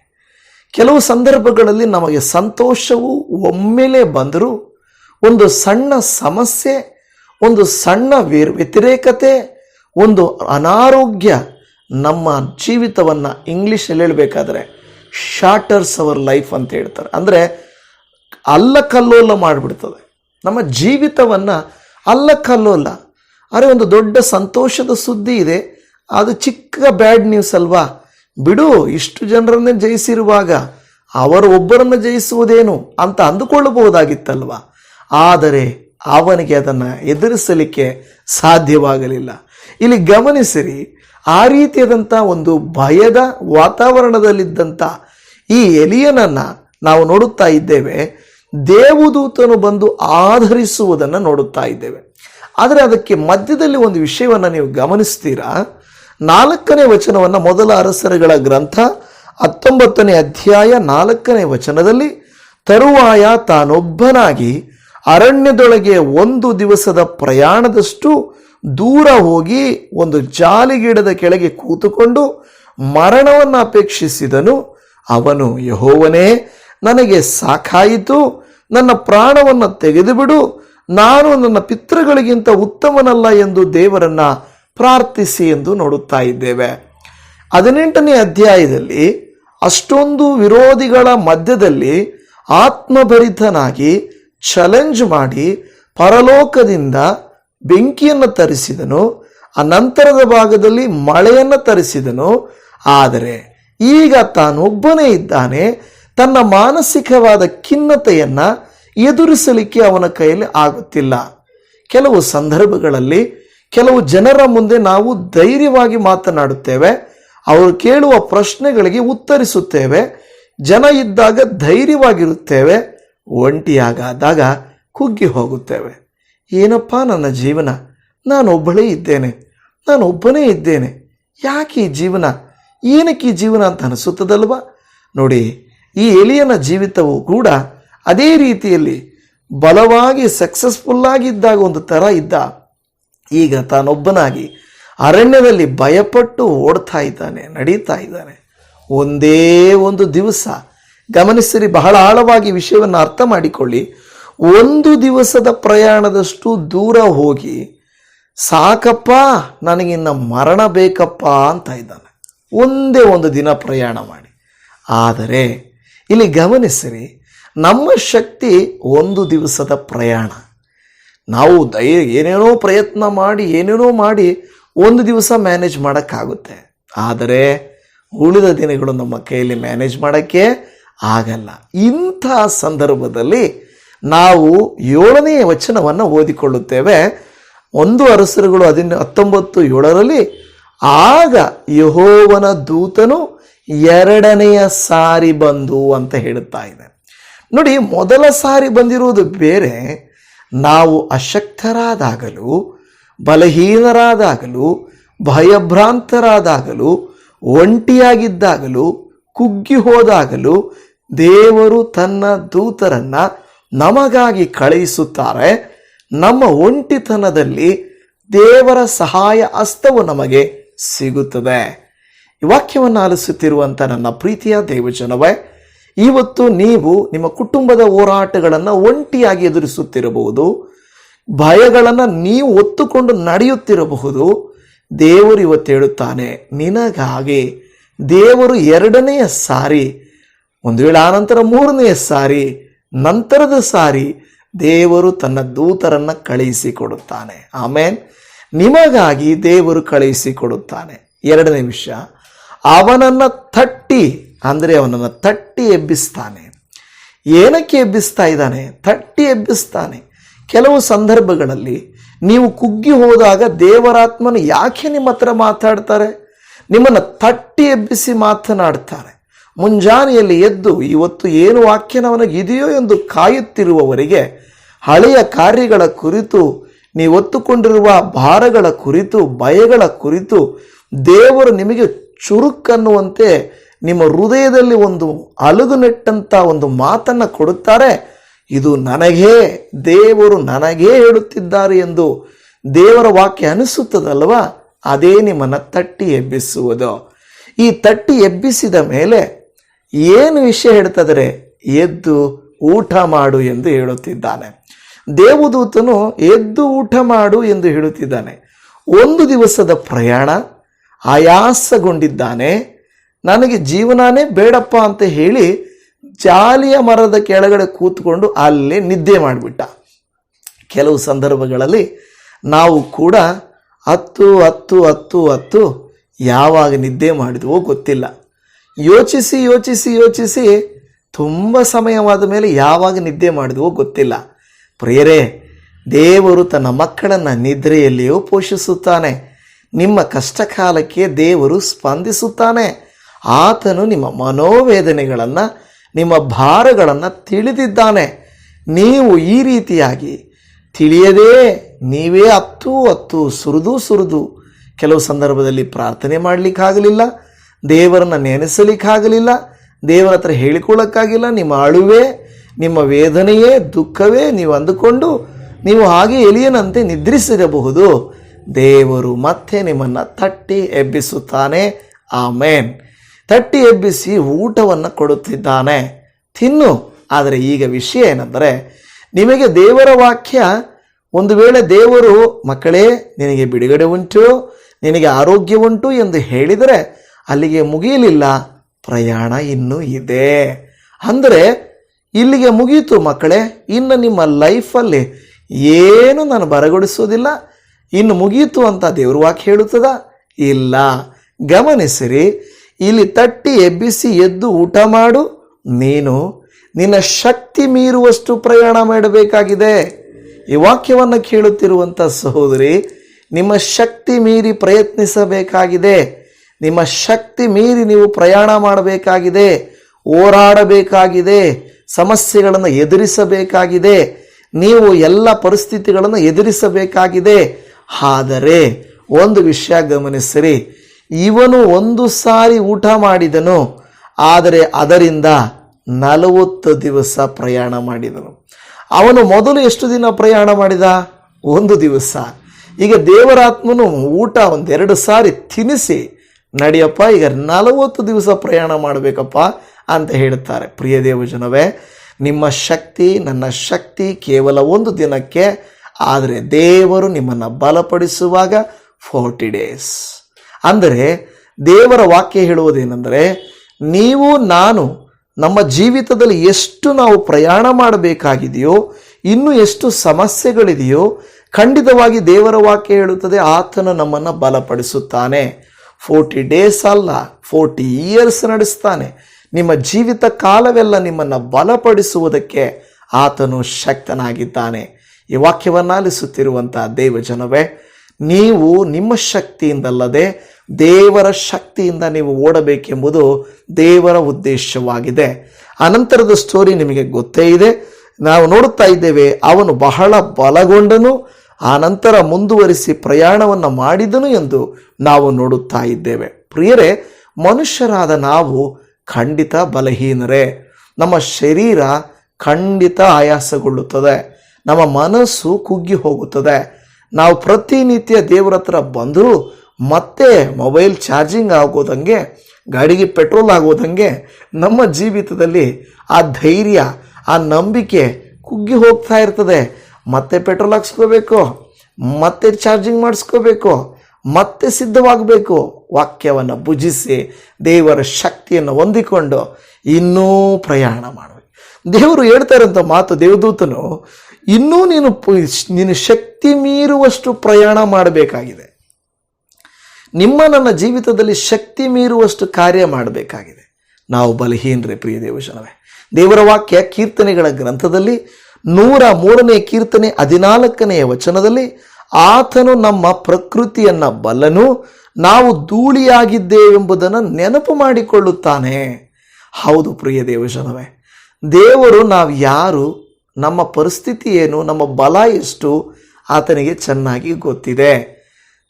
ಕೆಲವು ಸಂದರ್ಭಗಳಲ್ಲಿ ನಮಗೆ ಸಂತೋಷವು ಒಮ್ಮೆಲೆ ಬಂದರೂ ಒಂದು ಸಣ್ಣ ಸಮಸ್ಯೆ, ಒಂದು ಸಣ್ಣ ವ್ಯತಿರೇಕತೆ, ಒಂದು ಅನಾರೋಗ್ಯ ನಮ್ಮ ಜೀವಿತವನ್ನು ಇಂಗ್ಲೀಷಲ್ಲಿ ಹೇಳಬೇಕಾದ್ರೆ ಶಾರ್ಟರ್ಸ್ ಅವರ್ ಲೈಫ್ ಅಂತ ಹೇಳ್ತಾರೆ. ಅಂದರೆ ಅಲ್ಲಕಲ್ಲೋಲ ಮಾಡಿಬಿಡ್ತದೆ. ನಮ್ಮ ಜೀವಿತವನ್ನು ಅಲ್ಲಕಲ್ಲೋಲ. ಅರೆ, ಒಂದು ದೊಡ್ಡ ಸಂತೋಷದ ಸುದ್ದಿ ಇದೆ. ಅದು ಚಿಕ್ಕ ಬ್ಯಾಡ್ ನ್ಯೂಸ್ ಅಲ್ವಾ? ಬಿಡು, ಇಷ್ಟು ಜನರನ್ನೇ ಜಯಿಸಿರುವಾಗ ಅವರು ಒಬ್ಬರನ್ನು ಜಯಿಸುವುದೇನು ಅಂತ ಅಂದುಕೊಳ್ಳಬಹುದಾಗಿತ್ತಲ್ವ? ಆದರೆ ಅವನಿಗೆ ಅದನ್ನು ಎದುರಿಸಲಿಕ್ಕೆ ಸಾಧ್ಯವಾಗಲಿಲ್ಲ. ಇಲ್ಲಿ ಗಮನಿಸಿರಿ ಆ ರೀತಿಯಾದಂಥ ಒಂದು ಭಯದ ವಾತಾವರಣದಲ್ಲಿದ್ದಂಥ ಈ ಎಲಿಯನನ್ನು ನಾವು ನೋಡುತ್ತಾ ಇದ್ದೇವೆ. ದೇವದೂತನು ಬಂದು ಆಧರಿಸುವುದನ್ನು ನೋಡುತ್ತಾ ಇದ್ದೇವೆ. ಆದರೆ ಅದಕ್ಕೆ ಮಧ್ಯದಲ್ಲಿ ಒಂದು ವಿಷಯವನ್ನು ನೀವು ಗಮನಿಸ್ತೀರಾ? ನಾಲ್ಕನೇ ವಚನವನ್ನು ಮೊದಲ ಅರಸರುಗಳ ಗ್ರಂಥ, ಹತ್ತೊಂಬತ್ತನೇ ಅಧ್ಯಾಯ ನಾಲ್ಕನೇ ವಚನದಲ್ಲಿ, ತರುವಾಯ ತಾನೊಬ್ಬನಾಗಿ ಅರಣ್ಯದೊಳಗೆ ಒಂದು ದಿವಸದ ಪ್ರಯಾಣದಷ್ಟು ದೂರ ಹೋಗಿ ಒಂದು ಜಾಲಿಗಿಡದ ಕೆಳಗೆ ಕೂತುಕೊಂಡು ಮರಣವನ್ನು ಅಪೇಕ್ಷಿಸಿದನು. ಅವನು ಯಹೋವನೇ, ನನಗೆ ಸಾಕಾಯಿತು, ನನ್ನ ಪ್ರಾಣವನ್ನು ತೆಗೆದುಬಿಡು, ನಾನು ನನ್ನ ಪಿತೃಗಳಿಗಿಂತ ಉತ್ತಮನಲ್ಲ ಎಂದು ದೇವರನ್ನ ಪ್ರಾರ್ಥಿಸಿ ಎಂದು ನೋಡುತ್ತಾ ಇದ್ದೇವೆ. ಹದಿನೆಂಟನೇ ಅಧ್ಯಾಯದಲ್ಲಿ ಅಷ್ಟೊಂದು ವಿರೋಧಿಗಳ ಮಧ್ಯದಲ್ಲಿ ಆತ್ಮಭರಿತನಾಗಿ ಚಾಲೆಂಜ್ ಮಾಡಿ ಪರಲೋಕದಿಂದ ಬೆಂಕಿಯನ್ನು ತರಿಸಿದನು, ಆ ನಂತರದ ಭಾಗದಲ್ಲಿ ಮಳೆಯನ್ನು ತರಿಸಿದನು. ಆದರೆ ಈಗ ತಾನೊಬ್ಬನೇ ಇದ್ದಾನೆ, ತನ್ನ ಮಾನಸಿಕವಾದ ಖಿನ್ನತೆಯನ್ನು ಎದುರಿಸಲಿಕ್ಕೆ ಅವನ ಕೈಯಲ್ಲಿ ಆಗುತ್ತಿಲ್ಲ. ಕೆಲವು ಸಂದರ್ಭಗಳಲ್ಲಿ ಕೆಲವು ಜನರ ಮುಂದೆ ನಾವು ಧೈರ್ಯವಾಗಿ ಮಾತನಾಡುತ್ತೇವೆ, ಅವರು ಕೇಳುವ ಪ್ರಶ್ನೆಗಳಿಗೆ ಉತ್ತರಿಸುತ್ತೇವೆ, ಜನ ಇದ್ದಾಗ ಧೈರ್ಯವಾಗಿರುತ್ತೇವೆ, ಒಂಟಿಯಾಗಾದಾಗ ಕುಗ್ಗಿ ಹೋಗುತ್ತೇವೆ. ಏನಪ್ಪ ನನ್ನ ಜೀವನ? ನಾನು ಒಬ್ಬಳೇ ಇದ್ದೇನೆ. ನಾನು ಒಬ್ಬನೇ ಇದ್ದೇನೆ. ಯಾಕೆ ಈ ಜೀವನ? ಏನಕ್ಕೆ ಈ ಜೀವನ ಅಂತ ಅನಿಸುತ್ತದಲ್ವಾ? ನೋಡಿ, ಈ ಎಲಿಯನ ಜೀವಿತವು ಕೂಡ ಅದೇ ರೀತಿಯಲ್ಲಿ ಬಲವಾಗಿ ಸಕ್ಸಸ್ಫುಲ್ಲಾಗಿದ್ದಾಗ ಒಂದು ಥರ ಇದ್ದ. ಈಗ ತಾನೊಬ್ಬನಾಗಿ ಅರಣ್ಯದಲ್ಲಿ ಭಯಪಟ್ಟು ಓಡ್ತಾ ಇದ್ದಾನೆ, ನಡೀತಾ ಇದ್ದಾನೆ. ಒಂದೇ ಒಂದು ದಿವಸ. ಗಮನಿಸಿರಿ, ಬಹಳ ಆಳವಾಗಿ ವಿಷಯವನ್ನು ಅರ್ಥ ಮಾಡಿಕೊಳ್ಳಿ. ಒಂದು ದಿವಸದ ಪ್ರಯಾಣದಷ್ಟು ದೂರ ಹೋಗಿ, ಸಾಕಪ್ಪ, ನನಗಿನ್ನ ಮರಣ ಬೇಕಪ್ಪ ಅಂತ ಇದ್ದಾನೆ. ಒಂದೇ ಒಂದು ದಿನ ಪ್ರಯಾಣ ಮಾಡಿ. ಆದರೆ, ಇಲ್ಲಿ ಗಮನಿಸಿರಿ, ನಮ್ಮ ಶಕ್ತಿ ಒಂದು ದಿವಸದ ಪ್ರಯಾಣ. ನಾವು ದಯ, ಏನೇನೋ ಪ್ರಯತ್ನ ಮಾಡಿ, ಏನೇನೋ ಮಾಡಿ ಒಂದು ದಿವಸ ಮ್ಯಾನೇಜ್ ಮಾಡೋಕ್ಕಾಗುತ್ತೆ. ಆದರೆ, ಉಳಿದ ದಿನಗಳು ನಮ್ಮ ಕೈಯಲ್ಲಿ ಮ್ಯಾನೇಜ್ ಮಾಡೋಕ್ಕೆ ಆಗಲ್ಲ. ಇಂಥ ಸಂದರ್ಭದಲ್ಲಿ ನಾವು ಏಳನೆಯ ವಚನವನ್ನು ಓದಿಕೊಳ್ಳುತ್ತೇವೆ. ಒಂದು ಅರಸರುಗಳು ಹದಿನ, ಹತ್ತೊಂಬತ್ತು, ಏಳರಲ್ಲಿ, ಆಗ ಯಹೋವನ ದೂತನು ಎರಡನೆಯ ಸಾರಿ ಬಂದು ಅಂತ ಹೇಳುತ್ತಾ ಇದೆ ನೋಡಿ, ಮೊದಲ ಸಾರಿ ಬಂದಿರುವುದು ಬೇರೆ. ನಾವು ಅಶಕ್ತರಾದಾಗಲೂ, ಬಲಹೀನರಾದಾಗಲೂ, ಭಯಭ್ರಾಂತರಾದಾಗಲೂ, ಒಂಟಿಯಾಗಿದ್ದಾಗಲೂ ಕುಗ್ಗಿ ಹೋದಾಗಲೂ ದೇವರು ತನ್ನ ದೂತರನ್ನ ನಮಗಾಗಿ ಕಳುಹಿಸುತ್ತಾರೆ. ನಮ್ಮ ಒಂಟಿತನದಲ್ಲಿ ದೇವರ ಸಹಾಯ ಹಸ್ತವು ನಮಗೆ ಸಿಗುತ್ತದೆ. ಈ ವಾಕ್ಯವನ್ನು ಆಲಿಸುತ್ತಿರುವಂಥ ನನ್ನ ಪ್ರೀತಿಯ ದೇವಜನವೇ ಇವತ್ತು ನೀವು ನಿಮ್ಮ ಕುಟುಂಬದ ಹೋರಾಟಗಳನ್ನು ಒಂಟಿಯಾಗಿ ಎದುರಿಸುತ್ತಿರಬಹುದು. ಭಯಗಳನ್ನು ನೀವು ಒತ್ತುಕೊಂಡು ನಡೆಯುತ್ತಿರಬಹುದು. ದೇವರು ಇವತ್ತು ಹೇಳುತ್ತಾನೆ, ನಿನಗಾಗಿ ದೇವರು ಎರಡನೆಯ ಸಾರಿ, ಒಂದು ವೇಳೆ ಆನಂತರ ಮೂರನೆಯ ಸಾರಿ ನಂತರದ ಸಾರಿ ದೇವರು ತನ್ನ ದೂತರನ್ನು ಕಳುಹಿಸಿಕೊಡುತ್ತಾನೆ. ಆಮೇನ್. ನಿಮಗಾಗಿ ದೇವರು ಕಳುಹಿಸಿಕೊಡುತ್ತಾನೆ. ಎರಡನೇ ವಿಷಯ, ಅವನನ್ನು ತಟ್ಟಿ, ಅಂದರೆ ಅವನನ್ನು ತಟ್ಟಿ ಎಬ್ಬಿಸ್ತಾನೆ. ಏನಕ್ಕೆ ಎಬ್ಬಿಸ್ತಾ ಇದ್ದಾನೆ? ತಟ್ಟಿ ಎಬ್ಬಿಸ್ತಾನೆ. ಕೆಲವು ಸಂದರ್ಭಗಳಲ್ಲಿ ನೀವು ಕುಗ್ಗಿ ಹೋದಾಗ ದೇವರಾತ್ಮನು ಯಾಕೆ ನಿಮ್ಮ ಹತ್ರ ಮಾತಾಡ್ತಾರೆ? ನಿಮ್ಮನ್ನು ತಟ್ಟಿ ಎಬ್ಬಿಸಿ ಮಾತನಾಡ್ತಾರೆ. ಮುಂಜಾನೆಯಲ್ಲಿ ಎದ್ದು ಇವತ್ತು ಏನು ವಾಕ್ಯ ನನಗೆ ಇದೆಯೋ ಎಂದು ಕಾಯುತ್ತಿರುವವರಿಗೆ ಹಳೆಯ ಕಾರ್ಯಗಳ ಕುರಿತು ನೀವು ಒತ್ತುಕೊಂಡಿರುವ ಭಾರಗಳ ಕುರಿತು, ಭಯಗಳ ಕುರಿತು ದೇವರು ನಿಮಗೆ ಚುರುಕನ್ನುವಂತೆ ನಿಮ್ಮ ಹೃದಯದಲ್ಲಿ ಒಂದು ಅಲುಗು ನೆಟ್ಟಂಥ ಒಂದು ಮಾತನ್ನು ಕೊಡುತ್ತಾರೆ. ಇದು ನನಗೇ, ದೇವರು ನನಗೇ ಹೇಳುತ್ತಿದ್ದಾರೆ ಎಂದು ದೇವರ ವಾಕ್ಯ ಅನಿಸುತ್ತದಲ್ವಾ ಅದೇ ನಿಮ್ಮನ್ನು ತಟ್ಟಿ ಎಬ್ಬಿಸುವುದು. ಈ ತಟ್ಟಿ ಎಬ್ಬಿಸಿದ ಮೇಲೆ ಏನು ವಿಷಯ ಹೇಳ್ತದರೆ ಎದ್ದು ಊಟ ಮಾಡು ಎಂದು ಹೇಳುತ್ತಿದ್ದಾನೆ. ದೇವದೂತನು ಎದ್ದು ಊಟ ಮಾಡು ಎಂದು ಹೇಳುತ್ತಿದ್ದಾನೆ. ಒಂದು ದಿವಸದ ಪ್ರಯಾಣ, ಆಯಾಸಗೊಂಡಿದ್ದಾನೆ. ನನಗೆ ಜೀವನಾನೇ ಬೇಡಪ್ಪ ಅಂತ ಹೇಳಿ ಜಾಲಿಯ ಮರದ ಕೆಳಗಡೆ ಕೂತ್ಕೊಂಡು ಅಲ್ಲೇ ನಿದ್ದೆ ಮಾಡಿಬಿಟ್ಟ. ಕೆಲವು ಸಂದರ್ಭಗಳಲ್ಲಿ ನಾವು ಕೂಡ ಹತ್ತು ಹತ್ತು ಹತ್ತು ಹತ್ತು ಯಾವಾಗ ನಿದ್ದೆ ಮಾಡಿದವೋ ಗೊತ್ತಿಲ್ಲ. ಯೋಚಿಸಿ ಯೋಚಿಸಿ ಯೋಚಿಸಿ ತುಂಬ ಸಮಯವಾದ ಮೇಲೆ ಯಾವಾಗ ನಿದ್ದೆ ಮಾಡಿದವೋ ಗೊತ್ತಿಲ್ಲ. ಪ್ರಿಯರೇ, ದೇವರು ತನ್ನ ಮಕ್ಕಳನ್ನು ನಿದ್ರೆಯಲ್ಲಿಯೂ ಪೋಷಿಸುತ್ತಾನೆ. ನಿಮ್ಮ ಕಷ್ಟಕಾಲಕ್ಕೆ ದೇವರು ಸ್ಪಂದಿಸುತ್ತಾನೆ. ಆತನು ನಿಮ್ಮ ಮನೋವೇದನೆಗಳನ್ನು, ನಿಮ್ಮ ಭಾರಗಳನ್ನು ತಿಳಿದಿದ್ದಾನೆ. ನೀವು ಈ ರೀತಿಯಾಗಿ ತಿಳಿಯದೇ ನೀವೇ ಹತ್ತು ಹತ್ತು ಸುರಿದು ಸುರಿದು ಕೆಲವು ಸಂದರ್ಭದಲ್ಲಿ ಪ್ರಾರ್ಥನೆ ಮಾಡಲಿಕ್ಕಾಗಲಿಲ್ಲ. ದೇವರನ್ನ ನೆನೆಸಲಿಕ್ಕಾಗಲಿಲ್ಲ. ದೇವರ ಹತ್ರ ಹೇಳಿಕೊಳ್ಳೋಕ್ಕಾಗಿಲ್ಲ. ನಿಮ್ಮ ಅಳುವೆ, ನಿಮ್ಮ ವೇದನೆಯೇ, ದುಃಖವೇ ನೀವು ಅಂದುಕೊಂಡು ನೀವು ಹಾಗೆ ಎಲಿಯನಂತೆ ನಿದ್ರಿಸಿರಬಹುದು. ದೇವರು ಮತ್ತೆ ನಿಮ್ಮನ್ನು ತಟ್ಟಿ ಎಬ್ಬಿಸುತ್ತಾನೆ. ಆಮೇನ್. ತಟ್ಟಿ ಎಬ್ಬಿಸಿ ಊಟವನ್ನು ಕೊಡುತ್ತಿದ್ದಾನೆ. ತಿನ್ನು. ಆದರೆ ಈಗ ವಿಷಯ ಏನೆಂದರೆ, ನಿಮಗೆ ದೇವರ ವಾಕ್ಯ, ಒಂದು ವೇಳೆ ದೇವರು, ಮಕ್ಕಳೇ, ನಿನಗೆ ಬಿಡುಗಡೆ ಉಂಟು, ನಿನಗೆ ಆರೋಗ್ಯ ಉಂಟು ಎಂದು ಹೇಳಿದರೆ ಅಲ್ಲಿಗೆ ಮುಗಿಯಲಿಲ್ಲ. ಪ್ರಯಾಣ ಇನ್ನೂ ಇದೆ. ಅಂದರೆ, ಇಲ್ಲಿಗೆ ಮುಗೀತು ಮಕ್ಕಳೇ, ಇನ್ನು ನಿಮ್ಮ ಲೈಫಲ್ಲಿ ಏನು ನಾನು ಬರಗೊಡಿಸೋದಿಲ್ಲ ಇನ್ನು ಮುಗಿಯಿತು ಅಂತ ದೇವ್ರ ವಾಕ್ ಹೇಳುತ್ತದ? ಇಲ್ಲ. ಗಮನಿಸಿರಿ, ಇಲ್ಲಿ ತಟ್ಟಿ ಎಬ್ಬಿಸಿ ಎದ್ದು ಊಟ ಮಾಡು. ನೀನು ನಿನ್ನ ಶಕ್ತಿ ಮೀರುವಷ್ಟು ಪ್ರಯಾಣ ಮಾಡಬೇಕಾಗಿದೆ. ಈ ವಾಕ್ಯವನ್ನು ಕೇಳುತ್ತಿರುವಂಥ ಸಹೋದರಿ, ನಿಮ್ಮ ಶಕ್ತಿ ಮೀರಿ ಪ್ರಯತ್ನಿಸಬೇಕಾಗಿದೆ. ನಿಮ್ಮ ಶಕ್ತಿ ಮೀರಿ ನೀವು ಪ್ರಯಾಣ ಮಾಡಬೇಕಾಗಿದೆ, ಹೋರಾಡಬೇಕಾಗಿದೆ, ಸಮಸ್ಯೆಗಳನ್ನು ಎದುರಿಸಬೇಕಾಗಿದೆ, ನೀವು ಎಲ್ಲ ಪರಿಸ್ಥಿತಿಗಳನ್ನು ಎದುರಿಸಬೇಕಾಗಿದೆ. ಆದರೆ ಒಂದು ವಿಷಯ ಗಮನಿಸಿರಿ, ಇವನು ಒಂದು ಸಾರಿ ಊಟ ಮಾಡಿದನು, ಆದರೆ ಅದರಿಂದ ನಲವತ್ತು ದಿವಸ ಪ್ರಯಾಣ ಮಾಡಿದನು. ಅವನು ಮೊದಲು ಎಷ್ಟು ದಿನ ಪ್ರಯಾಣ ಮಾಡಿದ? ಒಂದು ದಿವಸ. ಈಗ ದೇವರಾತ್ಮನು ಊಟ ಒಂದೆರಡು ಸಾರಿ ತಿನ್ನಿಸಿ ನಡಿಯಪ್ಪ, ಈಗ ನಲವತ್ತು ದಿವಸ ಪ್ರಯಾಣ ಮಾಡಬೇಕಪ್ಪ ಅಂತ ಹೇಳುತ್ತಾರೆ. ಪ್ರಿಯ ದೇವಜನವೇ, ನಿಮ್ಮ ಶಕ್ತಿ, ನನ್ನ ಶಕ್ತಿ ಕೇವಲ ಒಂದು ದಿನಕ್ಕೆ, ಆದರೆ ದೇವರು ನಿಮ್ಮನ್ನು ಬಲಪಡಿಸುವಾಗ ಫೋರ್ಟಿ ಡೇಸ್. ಅಂದರೆ ದೇವರ ವಾಕ್ಯ ಹೇಳುವುದೇನೆಂದರೆ, ನೀವು, ನಾನು, ನಮ್ಮ ಜೀವಿತದಲ್ಲಿ ಎಷ್ಟು ನಾವು ಪ್ರಯಾಣ ಮಾಡಬೇಕಾಗಿದೆಯೋ, ಇನ್ನೂ ಎಷ್ಟು ಸಮಸ್ಯೆಗಳಿದೆಯೋ, ಖಂಡಿತವಾಗಿ ದೇವರ ವಾಕ್ಯ ಹೇಳುತ್ತದೆ, ಆತನು ನಮ್ಮನ್ನು ಬಲಪಡಿಸುತ್ತಾನೆ. ಫೋರ್ಟಿ ಡೇಸ್ ಅಲ್ಲ, ಫೋರ್ಟಿ ಇಯರ್ಸ್ ನಡೆಸ್ತಾನೆ. ನಿಮ್ಮ ಜೀವಿತ ಕಾಲವೆಲ್ಲ ನಿಮ್ಮನ್ನು ಬಲಪಡಿಸುವುದಕ್ಕೆ ಆತನು ಶಕ್ತನಾಗಿದ್ದಾನೆ. ಈ ವಾಕ್ಯವನ್ನು ಆಲಿಸುತ್ತಿರುವಂಥ ದೇವಜನವೇ, ನೀವು ನಿಮ್ಮ ಶಕ್ತಿಯಿಂದಲ್ಲದೆ ದೇವರ ಶಕ್ತಿಯಿಂದ ನೀವು ಓಡಬೇಕೆಂಬುದು ದೇವರ ಉದ್ದೇಶವಾಗಿದೆ. ಅನಂತರದ ಸ್ಟೋರಿ ನಿಮಗೆ ಗೊತ್ತೇ ಇದೆ. ನಾವು ನೋಡುತ್ತಾ ಇದ್ದೇವೆ, ಅವನು ಬಹಳ ಬಲಗೊಂಡನು ಆನಂತರ ಮುಂದುವರಿಸಿ ಪ್ರಯಾಣವನ್ನು ಮಾಡಿದನು ಎಂದು ನಾವು ನೋಡುತ್ತಾ ಇದ್ದೇವೆ. ಪ್ರಿಯರೇ, ಮನುಷ್ಯರಾದ ನಾವು ಖಂಡಿತ ಬಲಹೀನರೇ. ನಮ್ಮ ಶರೀರ ಖಂಡಿತ ಆಯಾಸಗೊಳ್ಳುತ್ತದೆ. ನಮ್ಮ ಮನಸ್ಸು ಕುಗ್ಗಿ ಹೋಗುತ್ತದೆ. ನಾವು ಪ್ರತಿನಿತ್ಯ ದೇವರ ಹತ್ರ ಬಂದರೂ ಮತ್ತೆ ಮೊಬೈಲ್ ಚಾರ್ಜಿಂಗ್ ಆಗೋದಂಗೆ, ಗಾಡಿಗೆ ಪೆಟ್ರೋಲ್ ಆಗೋದಂಗೆ ನಮ್ಮ ಜೀವಿತದಲ್ಲಿ ಆ ಧೈರ್ಯ, ಆ ನಂಬಿಕೆ ಕುಗ್ಗಿ ಹೋಗ್ತಾ ಇರ್ತದೆ. ಮತ್ತೆ ಪೆಟ್ರೋಲ್ ಹಾಕ್ಸ್ಕೋಬೇಕು, ಮತ್ತೆ ಚಾರ್ಜಿಂಗ್ ಮಾಡಿಸ್ಕೋಬೇಕು, ಮತ್ತೆ ಸಿದ್ಧವಾಗಬೇಕು. ವಾಕ್ಯವನ್ನು ಭುಜಿಸಿ ದೇವರ ಶಕ್ತಿಯನ್ನು ಹೊಂದಿಕೊಂಡು ಇನ್ನೂ ಪ್ರಯಾಣ ಮಾಡಬೇಕು. ದೇವರು ಹೇಳ್ತಾ ಇರೋಂಥ ಮಾತು ದೇವದೂತನು, ಇನ್ನೂ ನೀನು ನೀನು ಶಕ್ತಿ ಮೀರುವಷ್ಟು ಪ್ರಯಾಣ ಮಾಡಬೇಕಾಗಿದೆ. ನಿಮ್ಮ ನನ್ನ ಜೀವಿತದಲ್ಲಿ ಶಕ್ತಿ ಮೀರುವಷ್ಟು ಕಾರ್ಯ ಮಾಡಬೇಕಾಗಿದೆ. ನಾವು ಬಲಹೀನರೇ ಪ್ರಿಯ ದೇವಶನವೇ ದೇವರ ವಾಕ್ಯ ಕೀರ್ತನೆಗಳ ಗ್ರಂಥದಲ್ಲಿ ನೂರ ಮೂರನೇ ಕೀರ್ತನೆ ಹದಿನಾಲ್ಕನೆಯ ವಚನದಲ್ಲಿ ಆತನು ನಮ್ಮ ಪ್ರಕೃತಿಯನ್ನ ಬಲ್ಲನು, ನಾವು ಧೂಳಿಯಾಗಿದ್ದೇವೆಂಬುದನ್ನು ನೆನಪು ಮಾಡಿಕೊಳ್ಳುತ್ತಾನೆ. ಹೌದು ಪ್ರಿಯ ದೇವಜನವೇ, ದೇವರು ನಾವು ಯಾರು, ನಮ್ಮ ಪರಿಸ್ಥಿತಿ ಏನು, ನಮ್ಮ ಬಲ ಎಷ್ಟು, ಆತನಿಗೆ ಚೆನ್ನಾಗಿ ಗೊತ್ತಿದೆ.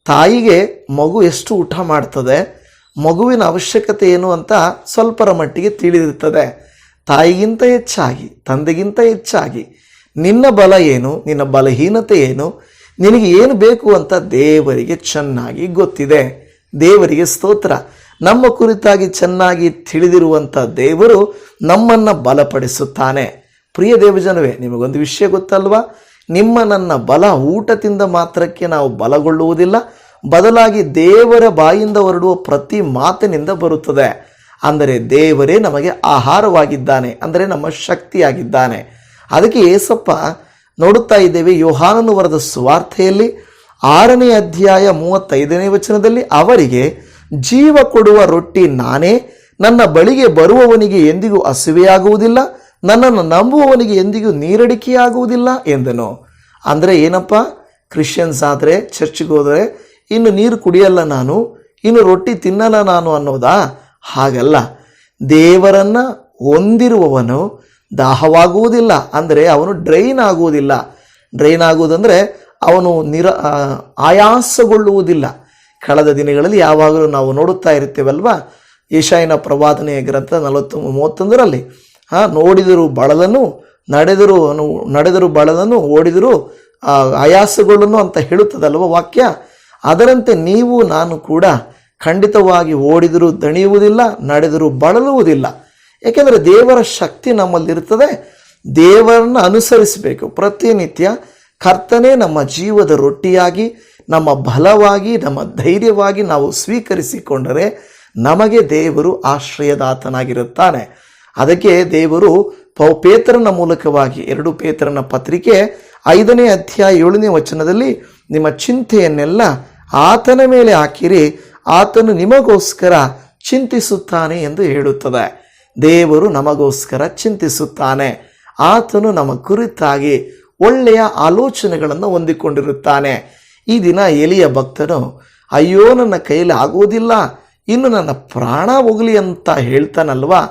ತಾಯಿಗೆ ಮಗು ಎಷ್ಟು ಊಟ ಮಾಡ್ತದೆ, ಮಗುವಿನ ಅವಶ್ಯಕತೆ ಏನು ಅಂತ ಸ್ವಲ್ಪರ ಮಟ್ಟಿಗೆ ತಿಳಿದಿರ್ತದೆ. ತಾಯಿಗಿಂತ ಹೆಚ್ಚಾಗಿ, ತಂದೆಗಿಂತ ಹೆಚ್ಚಾಗಿ, ನಿನ್ನ ಬಲ ಏನು, ನಿನ್ನ ಬಲಹೀನತೆ ಏನು, ನಿನಗೆ ಏನು ಬೇಕು ಅಂತ ದೇವರಿಗೆ ಚೆನ್ನಾಗಿ ಗೊತ್ತಿದೆ. ದೇವರಿಗೆ ಸ್ತೋತ್ರ. ನಮ್ಮ ಕುರಿತಾಗಿ ಚೆನ್ನಾಗಿ ತಿಳಿದಿರುವಂಥ ದೇವರು ನಮ್ಮನ್ನು ಬಲಪಡಿಸುತ್ತಾನೆ. ಪ್ರಿಯ ದೇವಜನವೇ, ನಿಮಗೊಂದು ವಿಷಯ ಗೊತ್ತಲ್ವಾ? ನಿಮ್ಮ ನನ್ನ ಬಲ ಊಟದಿಂದ ಮಾತ್ರಕ್ಕೆ ನಾವು ಬಲಗೊಳ್ಳುವುದಿಲ್ಲ, ಬದಲಾಗಿ ದೇವರ ಬಾಯಿಂದ ಹೊರಡುವ ಪ್ರತಿ ಮಾತಿನಿಂದ ಬರುತ್ತದೆ. ಅಂದರೆ ದೇವರೇ ನಮಗೆ ಆಹಾರವಾಗಿದ್ದಾನೆ, ಅಂದರೆ ನಮ್ಮ ಶಕ್ತಿಯಾಗಿದ್ದಾನೆ. ಅದಕ್ಕೆ ಏಸಪ್ಪ ನೋಡುತ್ತಾ ಇದ್ದೇವೆ, ಯೋಹಾನನು ವರದ ಸುವಾರ್ತೆಯಲ್ಲಿ ಆರನೇ ಅಧ್ಯಾಯ ಮೂವತ್ತೈದನೇ ವಚನದಲ್ಲಿ, ಅವರಿಗೆ ಜೀವ ಕೊಡುವ ರೊಟ್ಟಿ ನಾನೇ, ನನ್ನ ಬಳಿಗೆ ಬರುವವನಿಗೆ ಎಂದಿಗೂ ಹಸಿವೆಯಾಗುವುದಿಲ್ಲ, ನನ್ನನ್ನು ನಂಬುವವನಿಗೆ ಎಂದಿಗೂ ನೀರಡಿಕೆಯಾಗುವುದಿಲ್ಲ ಎಂದನು. ಅಂದರೆ ಏನಪ್ಪ? ಕ್ರಿಶ್ಚಿಯನ್ಸ್ ಆದರೆ, ಚರ್ಚ್ಗೆ ಹೋದರೆ, ಇನ್ನು ನೀರು ಕುಡಿಯಲ್ಲ ನಾನು, ಇನ್ನು ರೊಟ್ಟಿ ತಿನ್ನಲ್ಲ ನಾನು ಅನ್ನೋದಾ? ಹಾಗಲ್ಲ. ದೇವರನ್ನ ಹೊಂದಿರುವವನು ದಾಹವಾಗುವುದಿಲ್ಲ, ಅಂದರೆ ಅವನು ಡ್ರೈನ್ ಆಗುವುದಿಲ್ಲ. ಡ್ರೈನ್ ಆಗುವುದಂದರೆ ಅವನು ನಿರ ಆಯಾಸಗೊಳ್ಳುವುದಿಲ್ಲ. ಕಳೆದ ದಿನಗಳಲ್ಲಿ ಯಾವಾಗಲೂ ನಾವು ನೋಡುತ್ತಾ ಇರ್ತೇವಲ್ವ ಈಶಾಯಿನ ಪ್ರವಾದನೆಯ ಗ್ರಂಥ ನಲವತ್ತು ಮೂವತ್ತೊಂದರಲ್ಲಿ ಹಾಂ ನೋಡಿದರು ಬಳಲನು, ನಡೆದರು ನಡೆದರು ಬಳಲನು, ಓಡಿದರು ಆಯಾಸಗೊಳ್ಳನು ಅಂತ ಹೇಳುತ್ತದಲ್ವ ವಾಕ್ಯ? ಅದರಂತೆ ನೀವು, ನಾನು ಕೂಡ ಖಂಡಿತವಾಗಿ ಓಡಿದರೂ ದಣಿಯುವುದಿಲ್ಲ, ನಡೆದರೂ ಬಳಲುವುದಿಲ್ಲ. ಏಕೆಂದರೆ ದೇವರ ಶಕ್ತಿ ನಮ್ಮಲ್ಲಿರ್ತದೆ ದೇವರನ್ನು ಅನುಸರಿಸಬೇಕು. ಪ್ರತಿನಿತ್ಯ ಕರ್ತನೇ ನಮ್ಮ ಜೀವದ ರೊಟ್ಟಿಯಾಗಿ, ನಮ್ಮ ಬಲವಾಗಿ, ನಮ್ಮ ಧೈರ್ಯವಾಗಿ ನಾವು ಸ್ವೀಕರಿಸಿಕೊಂಡರೆ ನಮಗೆ ದೇವರು ಆಶ್ರಯದಾತನಾಗಿರುತ್ತಾನೆ. ಅದಕ್ಕೆ ದೇವರು ಪೇತ್ರನ ಮೂಲಕವಾಗಿ ಎರಡು ಪೇತ್ರನ ಪತ್ರಿಕೆ ಐದನೇ ಅಧ್ಯಾಯ ಏಳನೇ ವಚನದಲ್ಲಿ ನಿಮ್ಮ ಚಿಂತೆಯನ್ನೆಲ್ಲ ಆತನ ಮೇಲೆ ಹಾಕಿರಿ. ಆತನು ನಿಮಗೋಸ್ಕರ ಚಿಂತಿಸುತ್ತಾನೆ ಎಂದು ಹೇಳುತ್ತದೆ. ದೇವರು ನಮಗೋಸ್ಕರ ಚಿಂತಿಸುತ್ತಾನೆ. ಆತನು ನಮ್ಮ ಕುರಿತಾಗಿ ಒಳ್ಳೆಯ ಆಲೋಚನೆಗಳನ್ನು ಹೊಂದಿಕೊಂಡಿರುತ್ತಾನೆ. ಈ ದಿನ ಎಲಿಯ ಭಕ್ತನು, ಅಯ್ಯೋ, ನನ್ನ ಕೈಯಲ್ಲಿ ಆಗುವುದಿಲ್ಲ. ಇನ್ನು ನನ್ನ ಪ್ರಾಣ ಹೋಗಲಿ ಅಂತ ಹೇಳ್ತಾನಲ್ವಾ?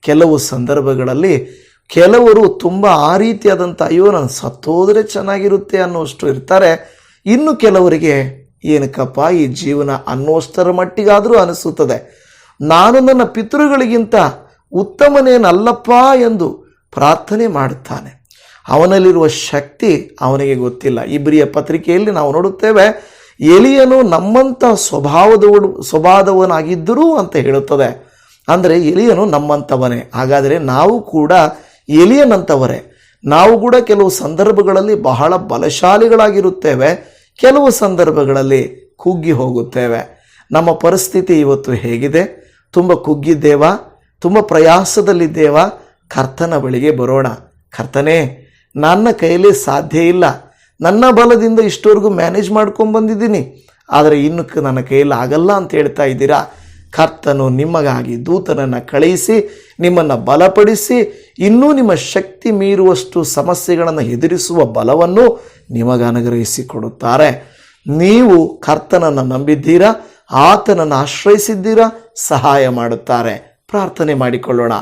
ಕೆಲವು ಸಂದರ್ಭಗಳಲ್ಲಿ ಕೆಲವರು ತುಂಬ ಆ ರೀತಿಯಾದಂಥ, ಅಯ್ಯೋ, ನಾನು ಸತ್ತೋದ್ರೆ ಚೆನ್ನಾಗಿರುತ್ತೆ ಅನ್ನೋಷ್ಟು ಇರ್ತಾರೆ. ಇನ್ನು ಕೆಲವರಿಗೆ ಏನಕ್ಕಪ್ಪ, ಈ ಜೀವನ ಅನ್ನೋಷ್ಟರ ಮಟ್ಟಿಗಾದರೂ ಅನಿಸುತ್ತದೆ. ನಾನು ನನ್ನ ಪಿತೃಗಳಿಗಿಂತ ಉತ್ತಮನೇನಲ್ಲಪ್ಪ ಎಂದು ಪ್ರಾರ್ಥನೆ ಮಾಡುತ್ತಾನೆ. ಅವನಲ್ಲಿರುವ ಶಕ್ತಿ ಅವನಿಗೆ ಗೊತ್ತಿಲ್ಲ. ಇಬ್ರಿಯ ಪತ್ರಿಕೆಯಲ್ಲಿ ನಾವು ನೋಡುತ್ತೇವೆ, ಎಲಿಯನು ನಮ್ಮಂಥ ಸ್ವಭಾವದವನು ಸ್ವಭಾವದವನಾಗಿದ್ದರೂ ಅಂತ ಹೇಳುತ್ತದೆ. ಅಂದರೆ ಎಲಿಯನು ನಮ್ಮಂಥವನೇ. ಹಾಗಾದರೆ ನಾವು ಕೂಡ ಎಲಿಯನಂಥವರೇ. ನಾವು ಕೂಡ ಕೆಲವು ಸಂದರ್ಭಗಳಲ್ಲಿ ಬಹಳ ಬಲಶಾಲಿಗಳಾಗಿರುತ್ತೇವೆ. ಕೆಲವು ಸಂದರ್ಭಗಳಲ್ಲಿ ಕುಗ್ಗಿ ಹೋಗುತ್ತೇವೆ. ನಮ್ಮ ಪರಿಸ್ಥಿತಿ ಇವತ್ತು ಹೇಗಿದೆ? ತುಂಬ ಕುಗ್ಗಿದ್ದೇವಾ? ತುಂಬ ಪ್ರಯಾಸದಲ್ಲಿದ್ದೇವಾ? ಕರ್ತನ ಬಳಿಗೆ ಬರೋಣ. ಕರ್ತನೇ, ನನ್ನ ಕೈಯಲ್ಲಿ ಸಾಧ್ಯ ಇಲ್ಲ. ನನ್ನ ಬಲದಿಂದ ಇಷ್ಟವರೆಗೂ ಮ್ಯಾನೇಜ್ ಮಾಡ್ಕೊಂಡು ಬಂದಿದ್ದೀನಿ. ಆದರೆ ಇನ್ನು ನನ್ನ ಕೈಯಲ್ಲಿ ಆಗಲ್ಲ ಅಂತ ಹೇಳ್ತಾ ಇದ್ದೀರಾ? ಕರ್ತನು ನಿಮಗಾಗಿ ದೂತನನ್ನು ಕಳುಹಿಸಿ, ನಿಮ್ಮನ್ನು ಬಲಪಡಿಸಿ, ಇನ್ನೂ ನಿಮ್ಮ ಶಕ್ತಿ ಮೀರುವಷ್ಟು ಸಮಸ್ಯೆಗಳನ್ನು ಎದುರಿಸುವ ಬಲವನ್ನು ನಿಮಗೆ ಅನುಗ್ರಹಿಸಿ ಕೊಡುತ್ತಾರೆ ನೀವು ಕರ್ತನನ್ನು ನಂಬಿದ್ದೀರಾ? ಆತನನ್ನು ಆಶ್ರಯಿಸಿದ್ದೀರಾ? ಸಹಾಯ ಮಾಡುತ್ತಾರೆ. ಪ್ರಾರ್ಥನೆ ಮಾಡಿಕೊಳ್ಳೋಣ.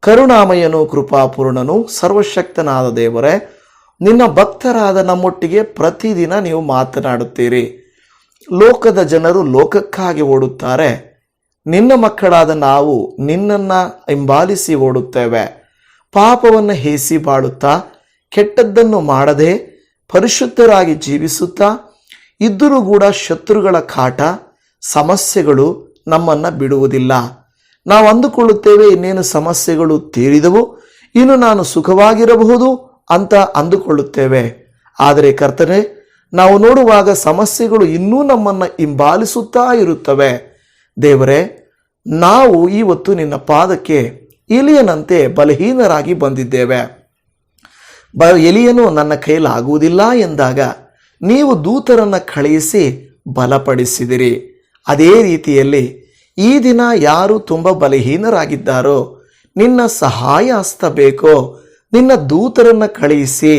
ಕರುಣಾಮಯನು ಕೃಪಾಪೂರ್ಣನು ಸರ್ವಶಕ್ತನಾದ ದೇವರೇ, ನಿನ್ನ ಭಕ್ತರಾದ ನಮ್ಮೊಟ್ಟಿಗೆ ಪ್ರತಿದಿನ ನೀವು ಮಾತನಾಡುತ್ತೀರಿ. ಲೋಕದ ಜನರು ಲೋಕಕ್ಕಾಗಿ ಓಡುತ್ತಾರೆ. ನಿನ್ನ ಮಕ್ಕಳಾದ ನಾವು ನಿನ್ನನ್ನು ಹಿಂಬಾಲಿಸಿ ಓಡುತ್ತೇವೆ. ಪಾಪವನ್ನು ಹೇಸಿ ಬಾಳುತ್ತಾ, ಕೆಟ್ಟದ್ದನ್ನು ಮಾಡದೆ ಪರಿಶುದ್ಧರಾಗಿ ಜೀವಿಸುತ್ತಾ ಇದ್ದರೂ ಕೂಡ ಶತ್ರುಗಳ ಕಾಟ, ಸಮಸ್ಯೆಗಳು ನಮ್ಮನ್ನು ಬಿಡುವುದಿಲ್ಲ. ನಾವು ಅಂದುಕೊಳ್ಳುತ್ತೇವೆ ಇನ್ನೇನು ಸಮಸ್ಯೆಗಳು ತೀರಿದವು, ಇನ್ನು ನಾನು ಸುಖವಾಗಿರಬಹುದು ಅಂತ ಅಂದುಕೊಳ್ಳುತ್ತೇವೆ. ಆದರೆ ಕರ್ತನೆ, ನಾವು ನೋಡುವಾಗ ಸಮಸ್ಯೆಗಳು ಇನ್ನೂ ನಮ್ಮನ್ನು ಹಿಂಬಾಲಿಸುತ್ತಾ ಇರುತ್ತವೆ. ದೇವರೇ, ನಾವು ಇವತ್ತು ನಿನ್ನ ಪಾದಕ್ಕೆ ಇಲಿಯನಂತೆ ಬಲಹೀನರಾಗಿ ಬಂದಿದ್ದೇವೆ. ಬ ಎಲಿಯನು ನನ್ನ ಕೈಲಾಗುವುದಿಲ್ಲ ಎಂದಾಗ ನೀವು ದೂತರನ್ನು ಕಳುಹಿಸಿ ಬಲಪಡಿಸಿದಿರಿ. ಅದೇ ರೀತಿಯಲ್ಲಿ ಈ ದಿನ ಯಾರು ತುಂಬ ಬಲಹೀನರಾಗಿದ್ದಾರೋ ನಿನ್ನ ಸಹಾಯ ಹಸ್ತ ಬೇಕೋ. ನಿನ್ನ ದೂತರನ್ನು ಕಳುಹಿಸಿ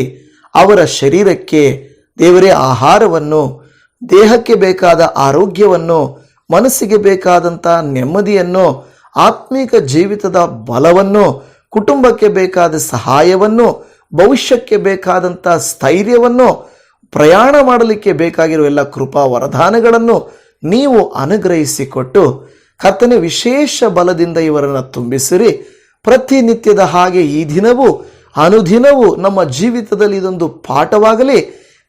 ಅವರ ಶರೀರಕ್ಕೆ ದೇವರೇ ಆಹಾರವನ್ನು, ದೇಹಕ್ಕೆ ಬೇಕಾದ ಆರೋಗ್ಯವನ್ನು, ಮನಸ್ಸಿಗೆ ಬೇಕಾದಂಥ ನೆಮ್ಮದಿಯನ್ನು, ಆತ್ಮೀಕ ಜೀವಿತದ ಬಲವನ್ನು, ಕುಟುಂಬಕ್ಕೆ ಬೇಕಾದ ಸಹಾಯವನ್ನು ಭವಿಷ್ಯಕ್ಕೆ ಬೇಕಾದಂಥ ಸ್ಥೈರ್ಯವನ್ನು ಪ್ರಯಾಣ ಮಾಡಲಿಕ್ಕೆ ಬೇಕಾಗಿರುವ ಎಲ್ಲ ಕೃಪಾ ವರದಾನಗಳನ್ನು ನೀವು ಅನುಗ್ರಹಿಸಿಕೊಟ್ಟು ಕರ್ತನೆ ವಿಶೇಷ ಬಲದಿಂದ ಇವರನ್ನು ತುಂಬಿಸಿರಿ. ಪ್ರತಿನಿತ್ಯದ ಹಾಗೆ ಈ ದಿನವೂ, ಅನುದಿನವೂ ನಮ್ಮ ಜೀವಿತದಲ್ಲಿ ಇದೊಂದು ಪಾಠವಾಗಲಿ.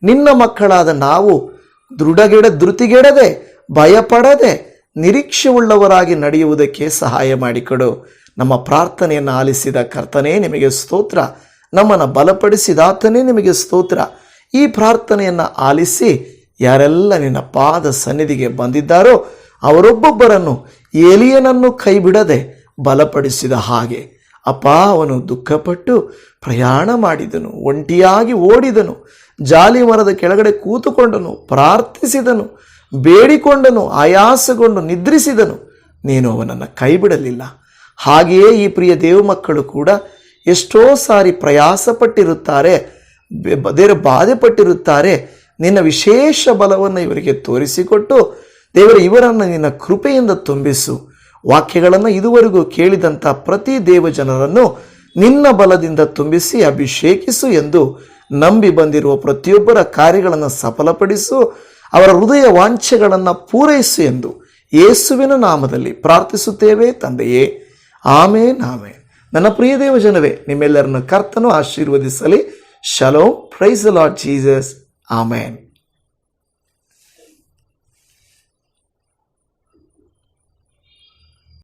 ನಿನ್ನ ಮಕ್ಕಳಾದ ನಾವು ದೃಢಗೆಡ, ಧೃತಿಗೆಡದೆ, ಭಯಪಡದೆ ನಿರೀಕ್ಷೆ ಉಳ್ಳವರಾಗಿ ನಡೆಯುವುದಕ್ಕೆ ಸಹಾಯ ಮಾಡಿಕೊಡು. ನಮ್ಮ ಪ್ರಾರ್ಥನೆಯನ್ನು ಆಲಿಸಿದ ಕರ್ತನೇ, ನಿಮಗೆ ಸ್ತೋತ್ರ. ನಮ್ಮನ್ನು ಬಲಪಡಿಸಿದಾತನೇ ನಿಮಗೆ ಸ್ತೋತ್ರ. ಈ ಪ್ರಾರ್ಥನೆಯನ್ನು ಆಲಿಸಿ ಯಾರೆಲ್ಲ ನಿನ್ನ ಪಾದ ಸನ್ನಿಧಿಗೆ ಬಂದಿದ್ದಾರೋ ಅವರೊಬ್ಬೊಬ್ಬರನ್ನು ಏಲಿಯನನ್ನು ಕೈಬಿಡದೆ ಬಲಪಡಿಸಿದ ಹಾಗೆ. ಅಪ್ಪ, ಅವನು ದುಃಖಪಟ್ಟು ಪ್ರಯಾಣ ಮಾಡಿದನು, ಒಂಟಿಯಾಗಿ ಓಡಿದನು, ಜಾಲಿ ಮರದ ಕೆಳಗಡೆ ಕೂತುಕೊಂಡನು, ಪ್ರಾರ್ಥಿಸಿದನು, ಬೇಡಿಕೊಂಡನು, ಆಯಾಸಗೊಂಡು ನಿದ್ರಿಸಿದನು. ನೀನು ಅವನನ್ನು ಕೈಬಿಡಲಿಲ್ಲ. ಹಾಗೆಯೇ ಈ ಪ್ರಿಯ ದೇವ ಮಕ್ಕಳು ಕೂಡ ಎಷ್ಟೋ ಸಾರಿ ಪ್ರಯಾಸಪಟ್ಟಿರುತ್ತಾರೆ ಪಟ್ಟಿರುತ್ತಾರೆ ದೇವರ ಬಾಧೆ ಪಟ್ಟಿರುತ್ತಾರೆ. ನಿನ್ನ ವಿಶೇಷ ಬಲವನ್ನು ಇವರಿಗೆ ತೋರಿಸಿಕೊಟ್ಟು ದೇವರ, ಇವರನ್ನು ನಿನ್ನ ಕೃಪೆಯಿಂದ ತುಂಬಿಸು. ವಾಕ್ಯಗಳನ್ನು ಇದುವರೆಗೂ ಕೇಳಿದಂಥ ಪ್ರತಿ ದೇವ ಜನರನ್ನು ನಿನ್ನ ಬಲದಿಂದ ತುಂಬಿಸಿ ಅಭಿಷೇಕಿಸು ಎಂದು ನಂಬಿ ಬಂದಿರುವ ಪ್ರತಿಯೊಬ್ಬರ ಕಾರ್ಯಗಳನ್ನು ಸಫಲಪಡಿಸು, ಅವರ ಹೃದಯ ವಾಂಛೆಗಳನ್ನು ಪೂರೈಸು ಎಂದು ಯೇಸುವಿನ ನಾಮದಲ್ಲಿ ಪ್ರಾರ್ಥಿಸುತ್ತೇವೆ ತಂದೆಯೇ. ಆಮೇನ್ ಆಮೇನ್. ನನ್ನ ಪ್ರಿಯ ದೇವ ಜನವೇ ನಿಮ್ಮೆಲ್ಲರನ್ನು ಕರ್ತನು ಆಶೀರ್ವದಿಸಲಿ. ಶಲೋ ಪ್ರೈಸ್ ಲಾರ್ಡ್ ಜೀಸಸ್ ಆಮೇನ್